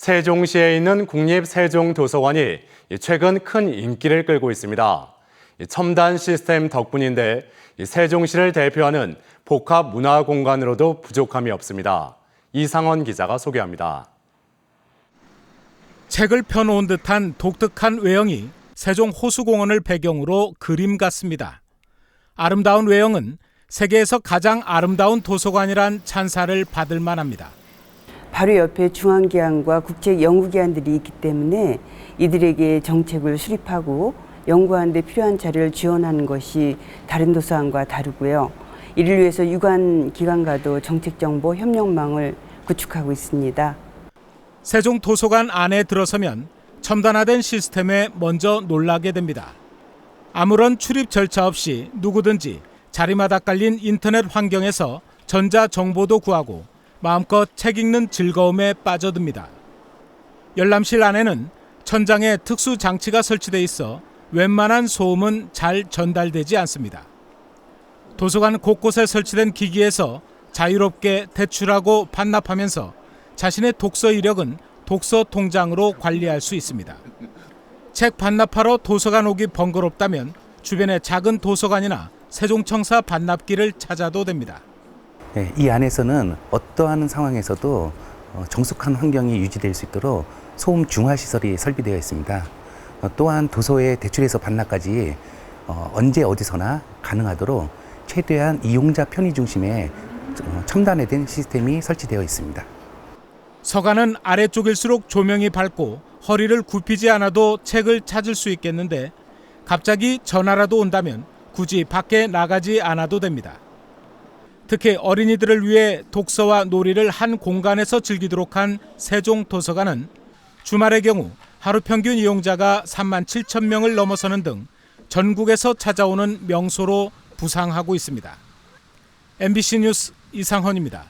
세종시에 있는 국립세종도서관이 최근 큰 인기를 끌고 있습니다. 첨단 시스템 덕분인데 세종시를 대표하는 복합 문화 공간으로도 부족함이 없습니다. 이상원 기자가 소개합니다. 책을 펴놓은 듯한 독특한 외형이 세종 호수공원을 배경으로 그림 같습니다. 아름다운 외형은 세계에서 가장 아름다운 도서관이란 찬사를 받을 만합니다. 바로 옆에 중앙기관과 국제 연구기관들이 있기 때문에 이들에게 정책을 수립하고 연구하는 데 필요한 자료를 지원하는 것이 다른 도서관과 다르고요. 이를 위해서 유관 기관과도 정책정보 협력망을 구축하고 있습니다. 세종 도서관 안에 들어서면 첨단화된 시스템에 먼저 놀라게 됩니다. 아무런 출입 절차 없이 누구든지 자리마다 깔린 인터넷 환경에서 전자 정보도 구하고 마음껏 책 읽는 즐거움에 빠져듭니다. 열람실 안에는 천장에 특수 장치가 설치돼 있어 웬만한 소음은 잘 전달되지 않습니다. 도서관 곳곳에 설치된 기기에서 자유롭게 대출하고 반납하면서 자신의 독서 이력은 독서 통장으로 관리할 수 있습니다. 책 반납하러 도서관 오기 번거롭다면 주변의 작은 도서관이나 세종청사 반납기를 찾아도 됩니다. 네, 이 안에서는 어떠한 상황에서도 어, 정숙한 환경이 유지될 수 있도록 소음 중화 시설이 설비되어 있습니다. 어, 또한 도서의 대출에서 반납까지 어, 언제 어디서나 가능하도록 최대한 이용자 편의 중심의 어, 첨단화된 시스템이 설치되어 있습니다. 서가는 아래쪽일수록 조명이 밝고 허리를 굽히지 않아도 책을 찾을 수 있겠는데 갑자기 전화라도 온다면 굳이 밖에 나가지 않아도 됩니다. 특히 어린이들을 위해 독서와 놀이를 한 공간에서 즐기도록 한 세종 도서관은 주말의 경우 하루 평균 이용자가 3만 7천 명을 넘어서는 등 전국에서 찾아오는 명소로 부상하고 있습니다. MBC 뉴스 이상헌입니다.